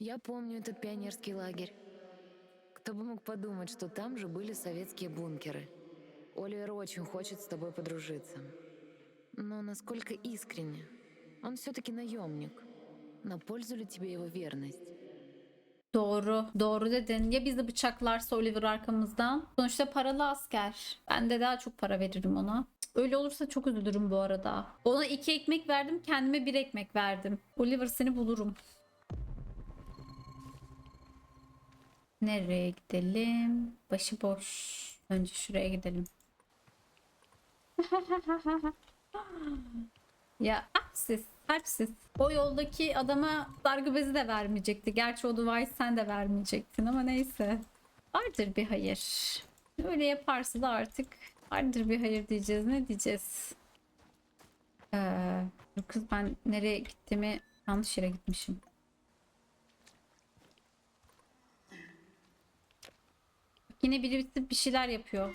Я помню этот пионерский лагерь. Кто бы мог подумать, что там же были советские бункеры. Оливер очень хочет с тобой подружиться. Но насколько искренне? Он все-таки наемник. На пользу ли тебе его верность? Doğru. Doğru dedin. Ya bizi bıçaklarsa Oliver arkamızdan? Sonuçta paralı asker. Ben de daha çok para veririm ona. Öyle olursa çok üzülürüm bu arada. Ona iki ekmek verdim. Kendime bir ekmek verdim. Oliver seni bulurum. Nereye gidelim? Başıboş. Önce şuraya gidelim. Ya hapsiz, hapsiz. O yoldaki adama sargı bezi de vermeyecekti. Gerçi o duayı sen de vermeyecektin ama neyse. Vardır bir hayır. Öyle yaparsa da artık vardır bir hayır diyeceğiz. Ne diyeceğiz? Ee, kız ben nereye gittiğimi yanlış yere gitmişim. Yine birisi bir şeyler yapıyor.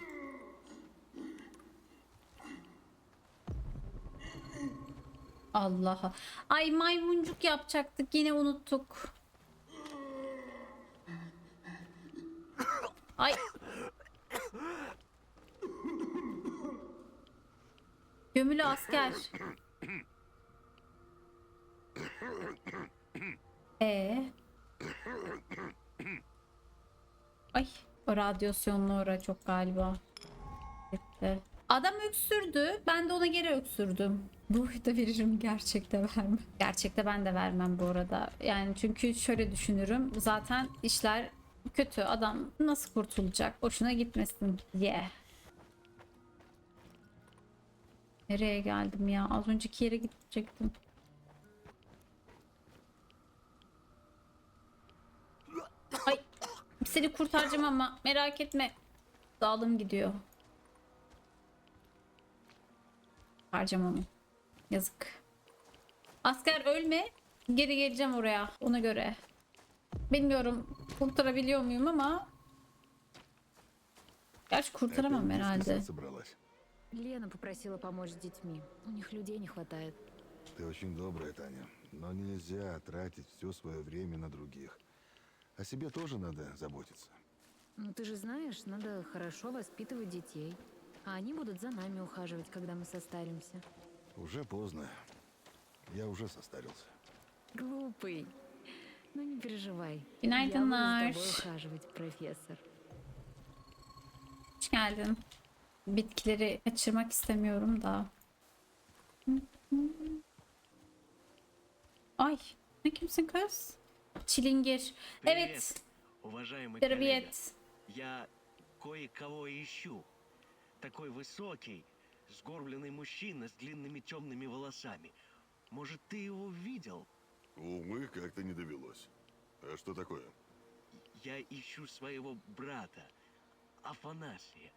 Allah'a. Ay maymuncuk yapacaktık yine unuttuk. Ay. Gömülü asker. Ee. Ay o radyasyonlu çok galiba. Gitti. Adam öksürdü. Ben de ona geri öksürdüm. Ruhu da veririm gerçekte vermem. Gerçekte ben de vermem bu arada. Yani çünkü şöyle düşünürüm. Zaten işler kötü. Adam nasıl kurtulacak? Boşuna gitmesin diye. Nereye geldim ya? Az önceki yere gidecektim. seni kurtaracağım ama merak etme. Dağılım gidiyor. Harcam onu. Yazık. Asker ölme. Geri geleceğim oraya. Ona göre. Bilmiyorum kurtarabiliyor muyum ama Gerçi kurtaramam Опять herhalde. здесь собралась. Лена попросила помочь с детьми. У них людей не хватает. Ты очень добрая, Таня. Но нельзя тратить все свое время на других. О себе тоже надо заботиться. Ну ты же знаешь, надо хорошо воспитывать детей. А они будут за нами ухаживать, когда мы состаримся. Уже поздно. Я уже состарился. Глупый. Ну не переживай. Я Günaydınlar. буду за тобой ухаживать, профессор. Hoş geldin. Bitkileri kaçırmak istemiyorum da. Ay ne kimsin kız? Çilingir. Evet. уважаемый коллега. Привет. Я кое-кого ищу. Такой высокий, сгорбленный мужчина с длинными темными волосами. Может, ты его видел? Увы, как-то не довелось. А что такое? Я ищу своего брата, Афанасия.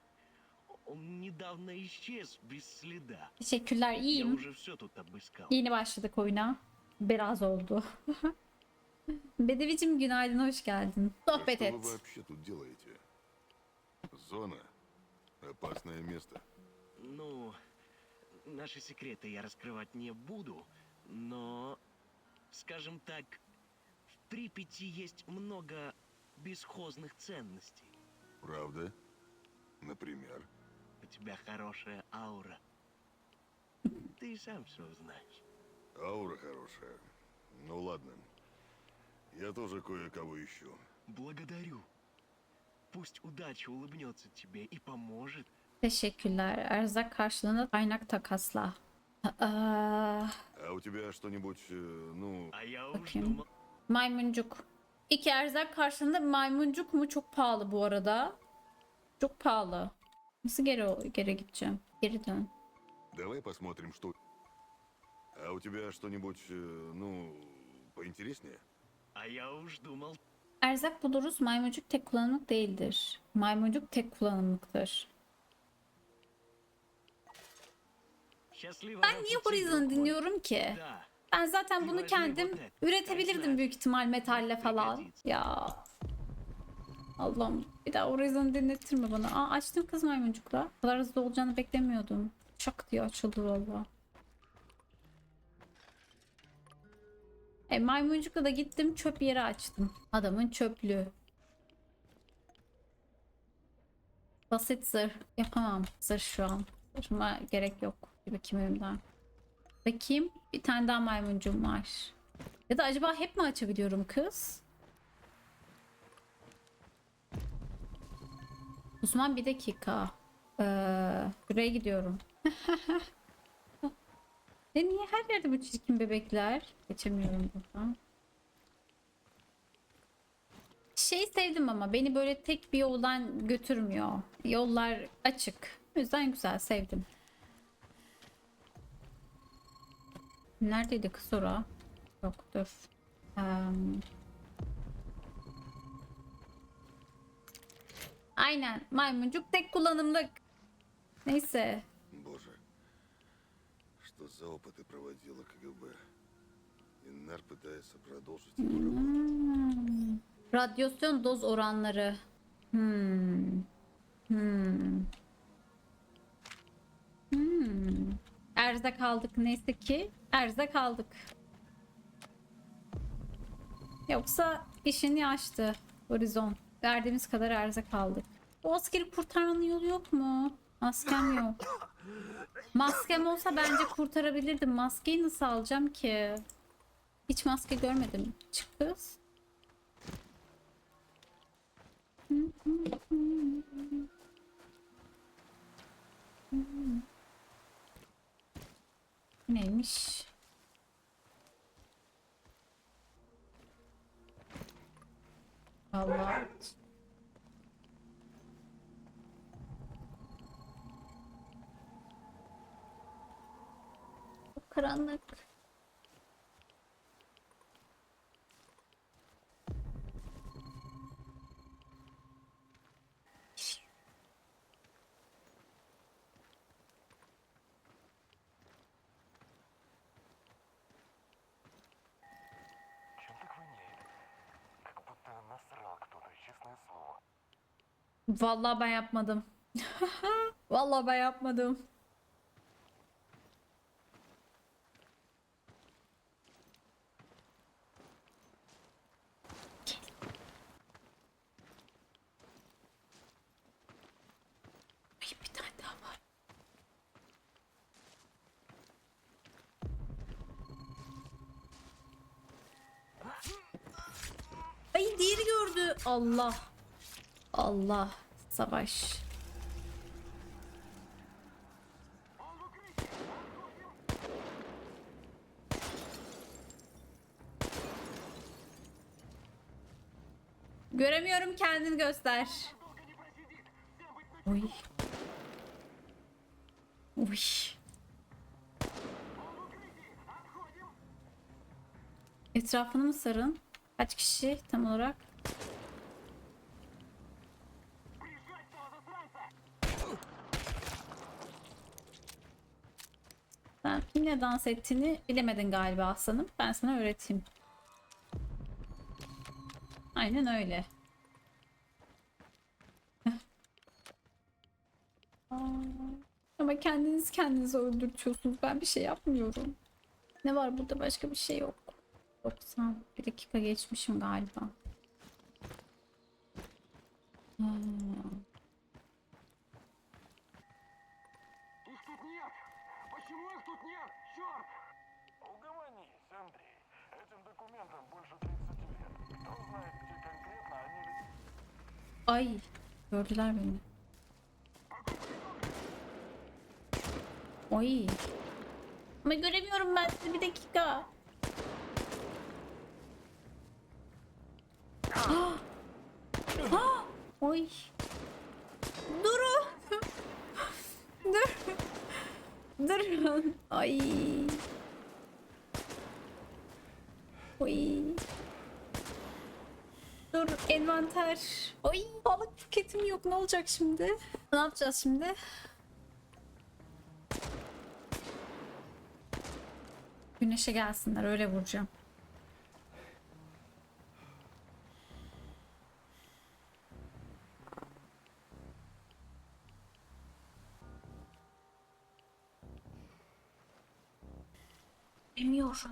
Он недавно исчез без следа. Teşekkürler Я уже все тут обыскал. Yeni başladık oyuna. Biraz oldu. Bedevicim günaydın hoş geldin. Sohbet что вы et. вообще тут делаете? Зона. Опасное место. Ну, наши секреты я раскрывать не буду, но, скажем так, в Припяти есть много бесхозных ценностей. Правда? Например? У тебя хорошая аура. Ты и сам все знаешь. Аура хорошая. Ну ладно. Я тоже кое-кого ищу. Благодарю. Пусть удача улыбнется тебе и поможет. Teşekkürler. Erzak karşılığında kaynak takasla. Aa, А у тебя что-нибудь, э, ну, А я уж Bakayım. думал... maymuncuk. İki erzak karşılığında maymuncuk mu çok pahalı bu arada. Çok pahalı. Nasıl geri geri gideceğim? Geri dön. давай посмотрим, что... А у тебя что-нибудь, э, ну, поинтереснее? А я уж думал, Erzak buluruz. Maymuncuk tek kullanımlık değildir. Maymuncuk tek kullanımlıktır. счастливого Ben niye пути, Horizon друг мой. dinliyorum ki? Да, Ben zaten bunu kendim üretebilirdim büyük ihtimal metalle falan. Ya. Allah'ım bir daha Horizon dinletirme bana. Aa açtım kız maymuncukla. Bu kadar hızlı olacağını beklemiyordum. Şak diye açıldı valla. E, maymuncukla da gittim çöp yeri açtım. Adamın çöplüğü. Basit zırh. Yapamam zırh şu an. Zırhıma gerek yok gibi kimimden. Bakayım. Bir tane daha maymuncuğum var. Ya da acaba hep mi açabiliyorum kız? Osman bir dakika. Ee, buraya gidiyorum. E niye her yerde bu çirkin bebekler? Geçemiyorum buradan. Şey sevdim ama beni böyle tek bir yoldan götürmüyor. Yollar açık. O yüzden güzel sevdim. Neredeydi kız ora? Yok dur. Em, Aynen maymuncuk tek kullanımlık. Neyse Боже, что за опыты проводила КГБ? Иннар пытается продолжить его работу. Hmm. Radyasyon doz oranları. Hmm. Hmm. Hmm. Erzak aldık neyse ki. Erzak aldık. Yoksa işini açtı Horizon. Verdiğimiz kadar erzak aldık. O askeri kurtarmanın yolu yok mu? Maskem yok. Maskem olsa bence kurtarabilirdim. Maskeyi nasıl alacağım ki? Hiç maske görmedim. Çık kız. Neymiş? Allah. karanlık. Vallahi ben yapmadım. Vallahi ben yapmadım. Gördü. Allah. Allah. Savaş. Göremiyorum kendini göster. Oy. Oy. Etrafını mı sarın? Kaç kişi tam olarak? Sen kimle dans ettiğini bilemedin galiba aslanım. Ben sana öğreteyim. Aynen öyle. Ama kendiniz kendinizi öldürtüyorsunuz. Ben bir şey yapmıyorum. Ne var burada başka bir şey yok. 90 bir dakika geçmişim galiba. Hmm. Их тут нет! Почему их тут нет? Черт! Угомонись, Андрей. Этим документам больше 30 лет. Кто знает, где конкретно они... ведь- Ay gördüler beni. Oy. Ama göremiyorum ben sizi bir dakika. Oy. Durun. Dur. Durun. Ay. Oy. Dur envanter. Oy balık tüketim yok ne olacak şimdi? Ne yapacağız şimdi? Güneşe gelsinler öyle vuracağım. zor.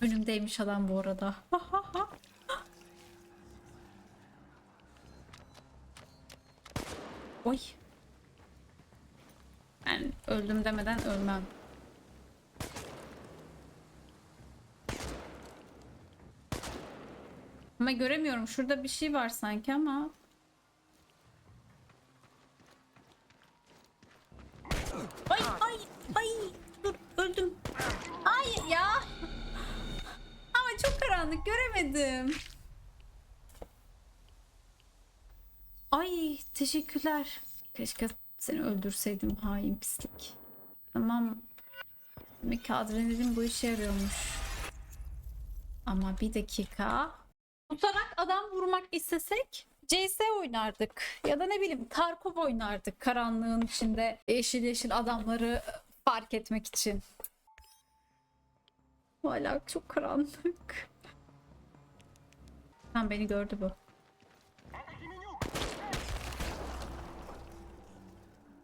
Önümdeymiş adam bu arada. Oy. Öldüm demeden ölmem. Ama göremiyorum. Şurada bir şey var sanki ama. Ay ay ay. Dur öldüm. Ay ya. Ama çok karanlık göremedim. Ay teşekkürler. Keşke seni öldürseydim hain pislik. Tamam. Demek ki adrenalin bu işe yarıyormuş. Ama bir dakika. Tutarak adam vurmak istesek CS oynardık. Ya da ne bileyim Tarkov oynardık. Karanlığın içinde yeşil yeşil adamları fark etmek için. Hala çok karanlık. Tam beni gördü bu.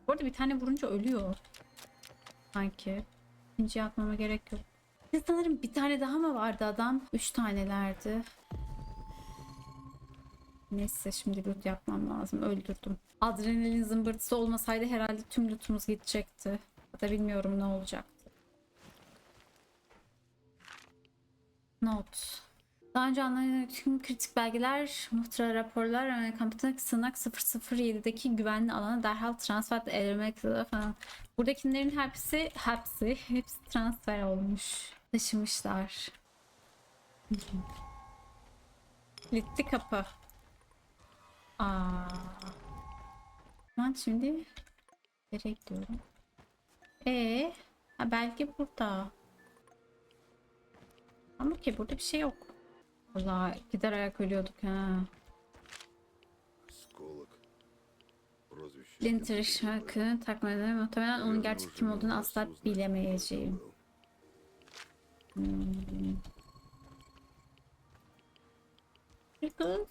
Bu arada bir tane vurunca ölüyor. Sanki. İkinciye atmama gerek yok. De Sanırım bir tane daha mı vardı adam? Üç tanelerdi. Neyse şimdi loot yapmam lazım. Öldürdüm. Adrenalin zımbırtısı olmasaydı herhalde tüm lootumuz gidecekti. Ya bilmiyorum ne olacaktı. Not. Daha önce anlanan tüm kritik belgeler, muhtıra raporlar, Patent Sığınak 007'deki güvenli alana derhal transfer edilmek falan. Buradakilerin hepsi, hepsi, hepsi transfer olmuş. Taşımışlar. Kilitli kapı. Aa. Ben şimdi nereye gidiyorum? Ee, belki burada. Ama ki burada bir şey yok. Allah gider ayak ölüyorduk ha. Linter şarkı takmadı. Muhtemelen onun gerçek kim olduğunu asla bilemeyeceğim. Hmm. Nicholas?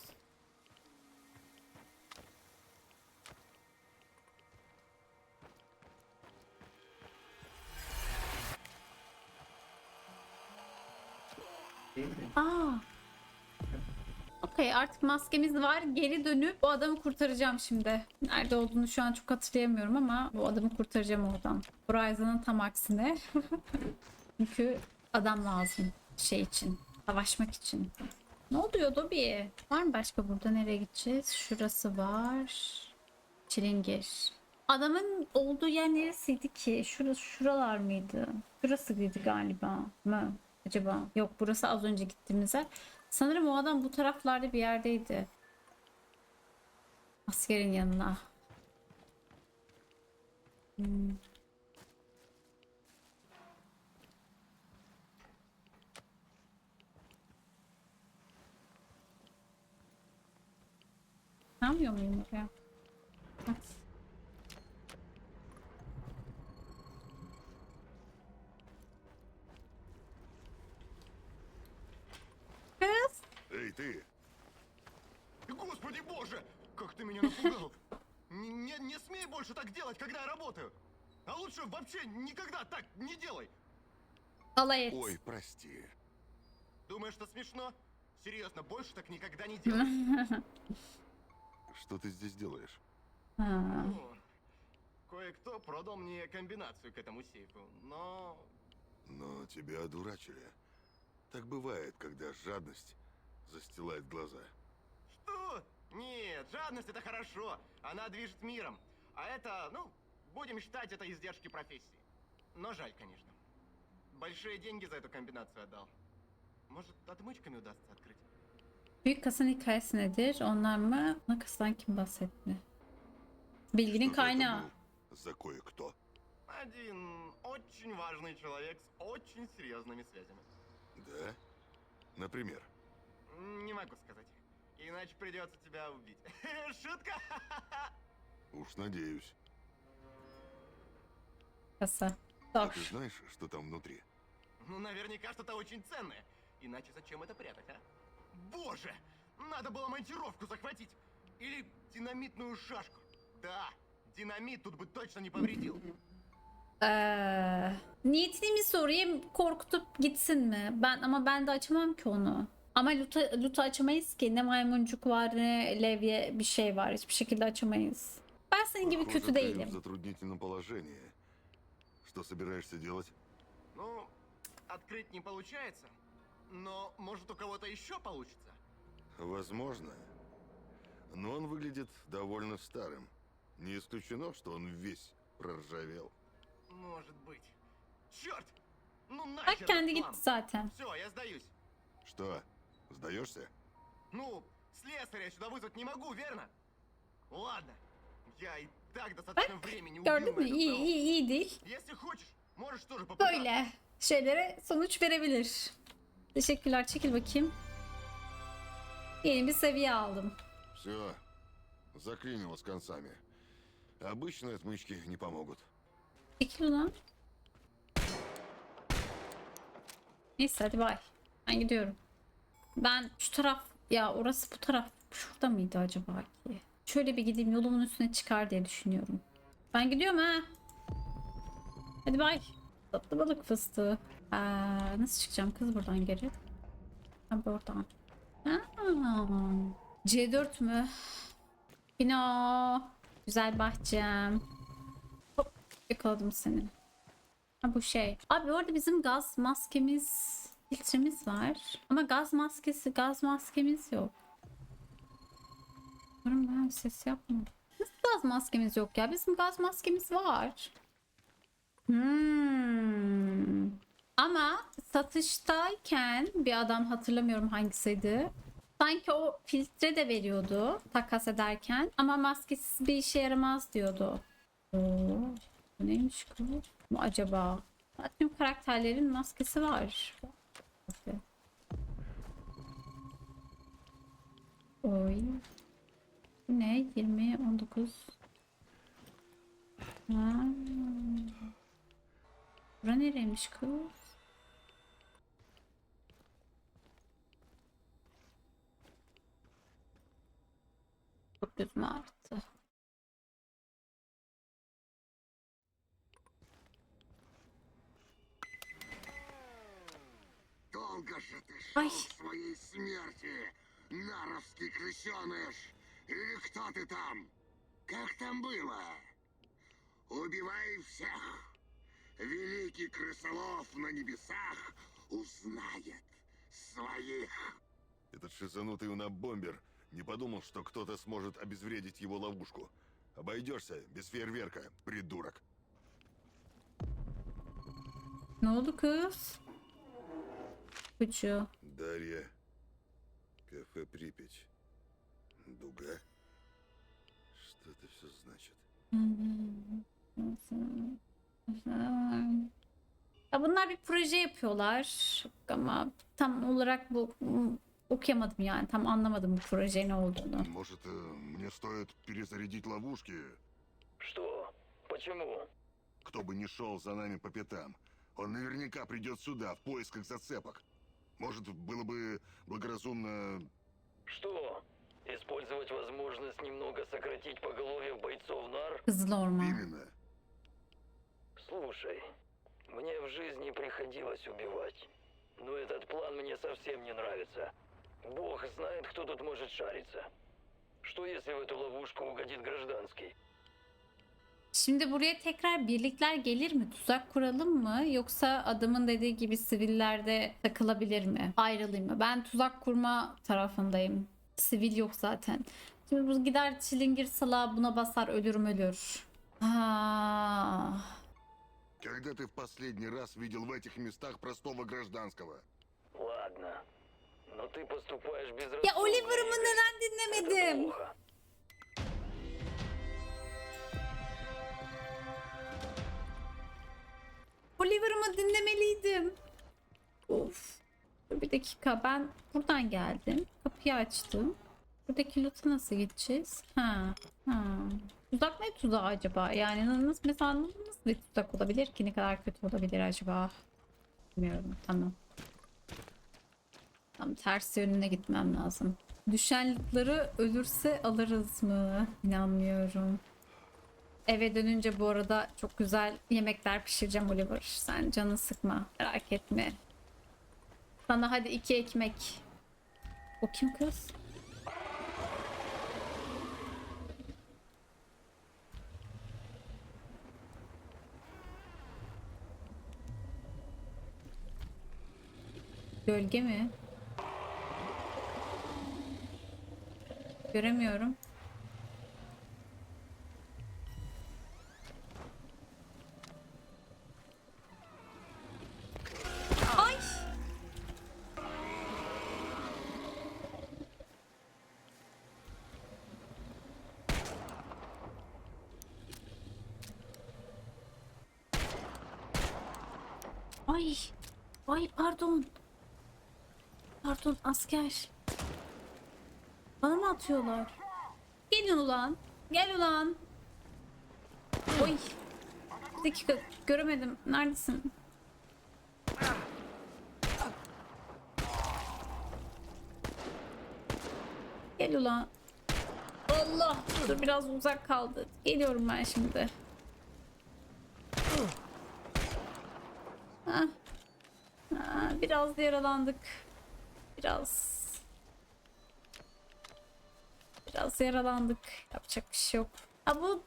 Aa. Okey artık maskemiz var. Geri dönüp bu adamı kurtaracağım şimdi. Nerede olduğunu şu an çok hatırlayamıyorum ama bu adamı kurtaracağım oradan. Horizon'ın tam aksine. Çünkü adam lazım şey için. Savaşmak için. Ne oluyor Dobby? Var mı başka burada? Nereye gideceğiz? Şurası var. Çilingir. Adamın olduğu yer neresiydi ki? Şurası şuralar mıydı? Şurasıydı galiba mı? Acaba? Yok burası az önce gittiğimiz yer. Sanırım o adam bu taraflarda bir yerdeydi. Askerin yanına. Hmm. Ne yapıyor muyum oraya? Ты! Господи боже! Как ты меня напугал! Не, не, смей больше так делать, когда я работаю! А лучше вообще никогда так не делай! Et. Ой, прости. Думаешь, что смешно? Серьезно, больше так никогда не делай. Что ты здесь делаешь? Ну, Кое-кто продал мне комбинацию к этому сейфу, но... Но тебя одурачили. Так бывает, когда жадность застилает глаза. Что? Нет, жадность это хорошо. Она движет миром. А это, ну, будем считать это издержки профессии. Но жаль, конечно. Большие деньги за эту комбинацию отдал. Может, отмычками удастся открыть? Büyük kasın hikayesi nedir? Onlar mı? Ana kastan kim bahsetti? Bilginin kaynağı. За кое-кто. Один очень важный человек с очень серьезными связями. Да? Например? Не могу сказать. Иначе придется тебя убить. Шутка! Уж надеюсь. Kasa. А Dur. ты знаешь, что там внутри? Ну, наверняка что-то очень ценное. Иначе зачем это прятать, а? Боже! Надо было монтировку захватить! Или динамитную шашку. Да, динамит тут бы точно не повредил. Ee, niyetini mi sorayım korkutup gitsin mi? Ben ama ben de açamam ki onu. Ama Lut'u Lut'u açamayız ki. Ne maymuncuk var ne levye bir şey var. Hiçbir şekilde açamayız. Ben senin gibi Похоже, kötü ты в değilim. затруднительном положении. Что собираешься делать? Ну, открыть не получается, но может у кого-то еще получится? Возможно. Но он выглядит довольно старым. Не исключено, что он весь проржавел. Может быть. Черт! Ну Bak нахер kendi этот gitti план. zaten. Все, я сдаюсь. Что, сдаешься? Ну, слесаря сюда вызвать не могу, верно? Ладно. Я и так достаточно времени убил Gördün на mü? эту İyi коробку. iyi iyi değil. Если хочешь, можешь тоже попытаться. Böyle şeylere sonuç verebilir. Teşekkürler. Çekil bakayım. Yeni bir seviye aldım. Все, заклинь его с концами. Обычные отмычки не помогут. Çekil ulan. Neyse hadi bay. Ben gidiyorum. Ben şu taraf ya orası bu taraf şurada mıydı acaba ki? Şöyle bir gideyim yolumun üstüne çıkar diye düşünüyorum. Ben gidiyorum ha. Hadi bay. Tatlı balık fıstığı. Aa, nasıl çıkacağım kız buradan geri? Ha buradan. Aa, C4 mü? Pino. Güzel bahçem. Hop yakaladım seni. Ha bu şey. Abi orada bizim gaz maskemiz, filtremiz var. Ama gaz maskesi, gaz maskemiz yok. Umarım ben ses yapma. Nasıl gaz maskemiz yok ya? Bizim gaz maskemiz var. Hmm. Ama satıştayken bir adam hatırlamıyorum hangisiydi. Sanki o filtre de veriyordu takas ederken ama maskesiz bir işe yaramaz diyordu. Oo, bu neymiş kız? Bu acaba? Tüm karakterlerin maskesi var. Okey. Oy. Ne? 20, 19. Ha. Bura nereymiş kız? Çok gözüme arttı. К своей смерти, наровский крысеныш! Или кто ты там? Как там было? Убивай всех! Великий крысолов на небесах узнает своих! Этот шизанутый унабомбер не подумал, что кто-то сможет обезвредить его ловушку. Обойдешься без фейерверка, придурок. Ne oldu kız? Kucu. Дарья. Кафе Припять. Дуга. Что это все значит? Ya bunlar bir proje yapıyorlar ama tam olarak bu m, okuyamadım yani tam anlamadım bu proje ne olduğunu. Может, э, мне стоит перезарядить ловушки? Что? Почему? Кто бы ни шел за нами по пятам, он наверняка придет сюда в поисках зацепок. Может, было бы благоразумно... Что? Использовать возможность немного сократить поголовье бойцов НАР? Orman. Именно. Слушай, мне в жизни приходилось убивать. Но этот план мне совсем не нравится. Бог знает, кто тут может шариться. Что если в эту ловушку угодит гражданский? Şimdi buraya tekrar birlikler gelir mi? Tuzak kuralım mı? Yoksa adamın dediği gibi sivillerde takılabilir mi? Ayrılayım mı? Ben tuzak kurma tarafındayım. Sivil yok zaten. Şimdi bu gider çilingir salağı buna basar ölürüm ölür. Ha. Когда ты в последний раз видел в этих местах простого гражданского? Ладно. Но ты поступаешь безрассудно. Ya Oliver'ımı Игорь. neden Это dinlemedim? Oliver'ımı dinlemeliydim. Of. Dur bir dakika ben buradan geldim. Kapıyı açtım. Buradaki loot'a nasıl gideceğiz? Ha. Ha. Tuzak ne tuzağı acaba? Yani nasıl mesela nasıl bir tuzak olabilir ki? Ne kadar kötü olabilir acaba? Bilmiyorum. Tamam. Tam ters yönüne gitmem lazım. Düşen lootları ölürse alırız mı? İnanmıyorum. Eve dönünce bu arada çok güzel yemekler pişireceğim Oliver. Sen canını sıkma. Merak etme. Sana hadi iki ekmek. O kim kız? Gölge mi? Göremiyorum. Ay! Ay! Ay pardon. Pardon asker. Bana mı atıyorlar? Gelin ulan. Gel ulan. Oy. Bir dakika göremedim. Neredesin? Gel ulan. Allah. Dur biraz uzak kaldı. Geliyorum ben şimdi. Hah. Ha, biraz yaralandık. Biraz. Biraz yaralandık. Yapacak bir şey yok. Ha bu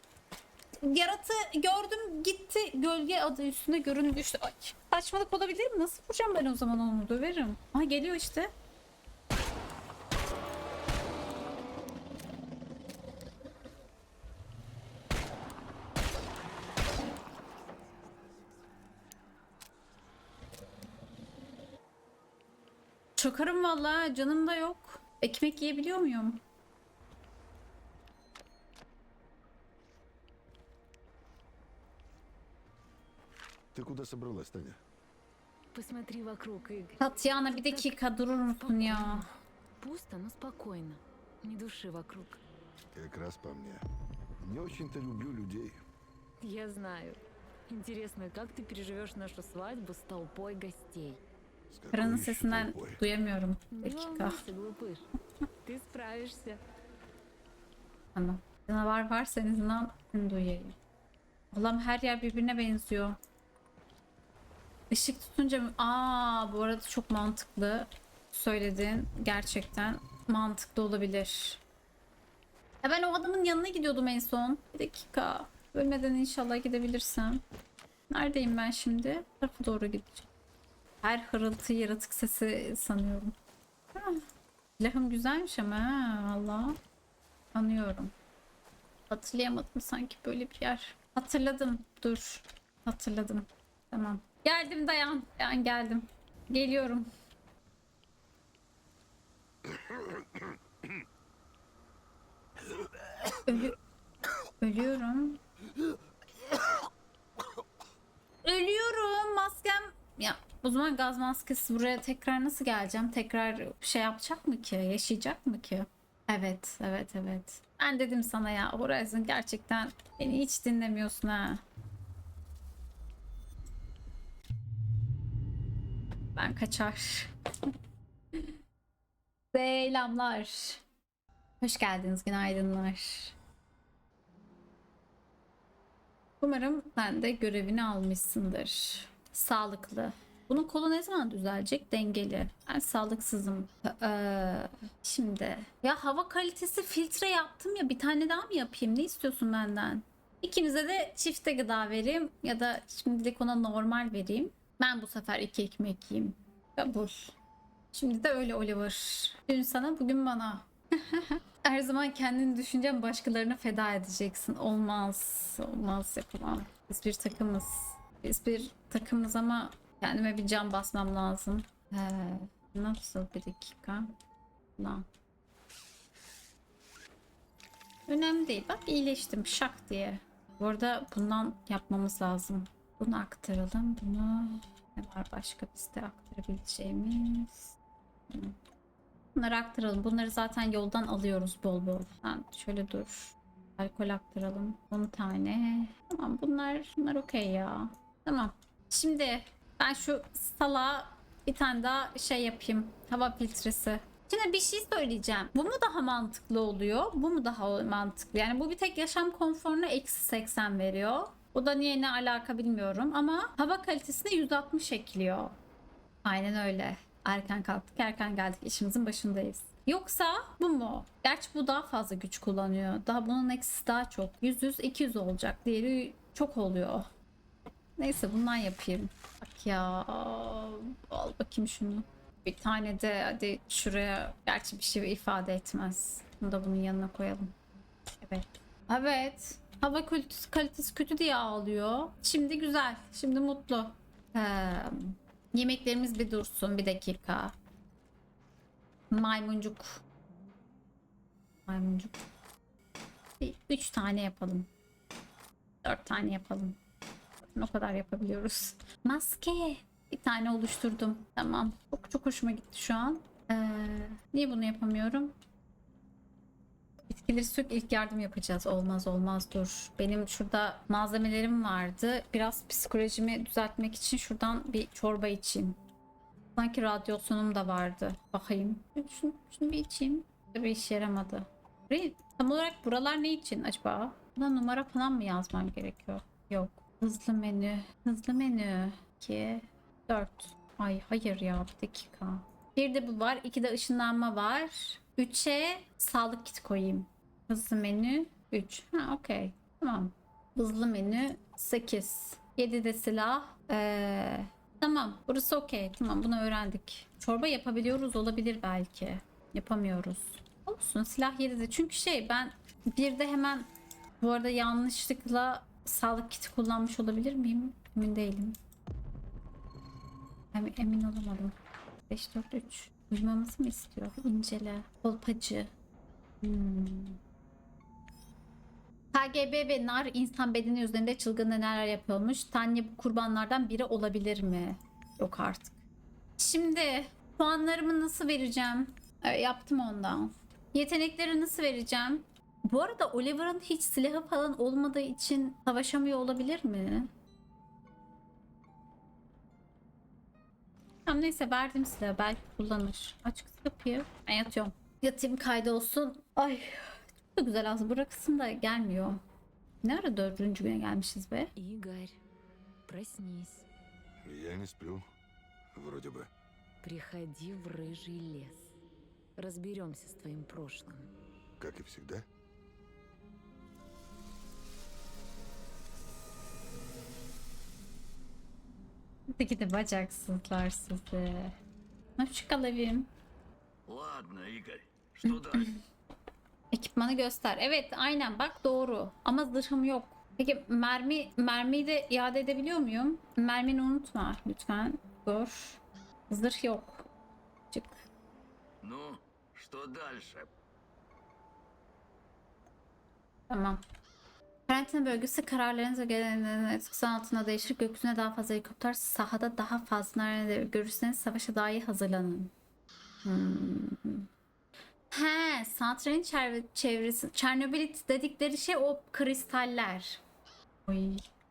yaratı gördüm gitti. Gölge adı üstünde göründü işte. Ay, saçmalık olabilir mi? Nasıl vuracağım ben o zaman onu? Döverim. Ha geliyor işte. Çokarım vallahi canım da yok. Ekmek yiyebiliyor muyum? Ты куда собралась, Таня? Посмотри вокруг, Игорь. Tatyana bir dakika durur musun ya? Пусто, но спокойно. Ни души вокруг. Как раз по мне. Не очень-то люблю людей. Я знаю. Интересно, как ты переживешь нашу свадьбу с толпой гостей? Kırının sesinden duyamıyorum. Dakika. tamam. Canavar varsa en azından seni duyayım. Allah'ım her yer birbirine benziyor. Işık tutunca mı? Aa bu arada çok mantıklı. Söyledin. Gerçekten mantıklı olabilir. Ya ben o adamın yanına gidiyordum en son. Bir dakika. Ölmeden inşallah gidebilirsem. Neredeyim ben şimdi? Bu tarafa doğru gideceğim. Her hırıltı yaratık sesi sanıyorum. Ha, Silahım güzelmiş ama ha, valla. Anıyorum. Hatırlayamadım sanki böyle bir yer. Hatırladım. Dur. Hatırladım. Tamam. Geldim dayan. Dayan geldim. Geliyorum. Ölü... Ölüyorum. Ölüyorum. Maskem... Ya o zaman gaz maskesi buraya tekrar nasıl geleceğim? Tekrar şey yapacak mı ki? Yaşayacak mı ki? Evet, evet, evet. Ben dedim sana ya Horizon gerçekten beni hiç dinlemiyorsun ha. Ben kaçar. Selamlar. Hoş geldiniz, günaydınlar. Umarım sen de görevini almışsındır. Sağlıklı. Bunun kolu ne zaman düzelecek? Dengeli. Ben sağlıksızım. Ee, şimdi. Ya hava kalitesi filtre yaptım ya. Bir tane daha mı yapayım? Ne istiyorsun benden? İkinize de çifte gıda vereyim. Ya da şimdilik ona normal vereyim. Ben bu sefer iki ekmek yiyeyim. Kabul. Şimdi de öyle Oliver. Dün sana bugün bana. Her zaman kendini düşüneceğim başkalarına feda edeceksin. Olmaz. Olmaz yapamam. Biz bir takımız. Biz bir takımız ama kendime bir can basmam lazım. Ee, nasıl bir dakika? Lan. Önemli değil. Bak iyileştim şak diye. Bu arada bundan yapmamız lazım. Bunu aktaralım. Bunu ne var başka bizde aktarabileceğimiz? Bunları aktaralım. Bunları zaten yoldan alıyoruz bol bol. Ha, şöyle dur. Alkol aktaralım. 10 tane. Tamam bunlar bunlar okey ya. Tamam. Şimdi ben şu salağa bir tane daha şey yapayım. Hava filtresi. Şimdi bir şey söyleyeceğim. Bu mu daha mantıklı oluyor? Bu mu daha mantıklı? Yani bu bir tek yaşam konforuna eksi 80 veriyor. Bu da niye ne alaka bilmiyorum ama hava kalitesine 160 ekliyor. Aynen öyle. Erken kalktık, erken geldik. işimizin başındayız. Yoksa bu mu? Gerçi bu daha fazla güç kullanıyor. Daha bunun eksisi daha çok. 100 100 200 olacak. Diğeri çok oluyor. Neyse bundan yapayım. Bak ya. Al bakayım şunu. Bir tane de hadi şuraya gerçi bir şey ifade etmez. Bunu da bunun yanına koyalım. Evet. Evet. Hava kalitesi, kalitesi kötü diye ağlıyor. Şimdi güzel. Şimdi mutlu. Ee, yemeklerimiz bir dursun. Bir dakika. Maymuncuk. Maymuncuk. Bir, üç tane yapalım. Dört tane yapalım. O kadar yapabiliyoruz. Maske. Bir tane oluşturdum. Tamam. Çok çok hoşuma gitti şu an. Ee, niye bunu yapamıyorum? Bitkileri sök ilk yardım yapacağız. Olmaz olmaz dur. Benim şurada malzemelerim vardı. Biraz psikolojimi düzeltmek için şuradan bir çorba içeyim. Sanki radyasyonum da vardı. Bakayım. Şunu, şunu bir içeyim. Bir işe yaramadı. Tam olarak buralar ne için acaba? Buna numara falan mı yazmam gerekiyor? Yok. Hızlı menü. Hızlı menü. 2, 4. Ay hayır ya bir dakika. Bir de bu var. iki de ışınlanma var. 3'e sağlık kiti koyayım. Hızlı menü 3. Ha okey. Tamam. Hızlı menü 8. 7 de silah. Ee, tamam. Burası okey. Tamam bunu öğrendik. Çorba yapabiliyoruz olabilir belki. Yapamıyoruz. Olsun silah 7'de. Çünkü şey ben bir de hemen bu arada yanlışlıkla sağlık kiti kullanmış olabilir miyim? Emin değilim. Emin, emin olamadım. 5 4 3. Uyumamızı mı istiyor? İncele. Kolpacı. Hmm. KGB ve nar insan bedeni üzerinde çılgın neler yapıyormuş. Tanya bu kurbanlardan biri olabilir mi? Yok artık. Şimdi puanlarımı nasıl vereceğim? Evet, yaptım ondan. Yetenekleri nasıl vereceğim? Bu arada Oliver'ın hiç silahı falan olmadığı için savaşamıyor olabilir mi? Tamam neyse verdim silahı belki kullanır. Aç kız kapıyı. Ben yatıyorum. Yatayım kaydı olsun. Ay çok da güzel az bırakısın da gelmiyor. Ne ara dördüncü güne gelmişiz be? Игорь, проснись. Я не сплю. Вроде бы. Приходи в рыжий лес. Разберемся с твоим прошлым. Как и всегда. Hadi gidi bacaksızlar sizi. Hoşçakal evim. Ладно, Игорь, что дальше? Ekipmanı göster. Evet aynen bak doğru. Ama zırhım yok. Peki mermi mermiyi de iade edebiliyor muyum? Mermini unutma lütfen. Dur. Zırh yok. Çık. Ну, что дальше? Tamam. Karantina bölgesi kararlarınız ve gelenlerin etkisi değişir. Gökyüzüne daha fazla helikopter, sahada daha fazla görürseniz savaşa daha iyi hazırlanın. Hmm. He, santralin çevre, çevresi, Çernobil dedikleri şey o kristaller. Oy,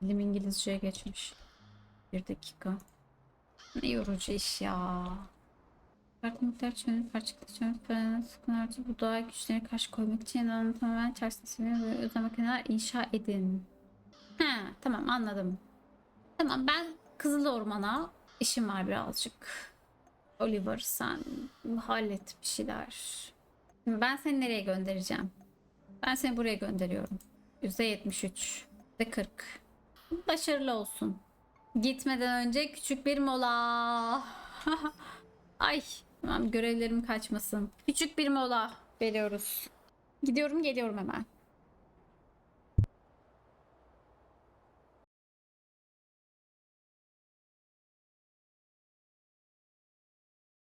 dilim İngilizceye geçmiş. Bir dakika. Ne yorucu iş ya. Farklı miktar çönüp parçalı çönüp falan sıkıntı bu doğa güçlerine karşı koymak için yanlarını tamamen içerisinde ve özel makineler inşa edin. He tamam anladım. Tamam ben Kızıl Orman'a işim var birazcık. Oliver sen hallet bir şeyler. Şimdi ben seni nereye göndereceğim? Ben seni buraya gönderiyorum. %73. %40. Başarılı olsun. Gitmeden önce küçük bir mola. Ay tamam görevlerim kaçmasın. Küçük bir mola veriyoruz. Gidiyorum geliyorum hemen.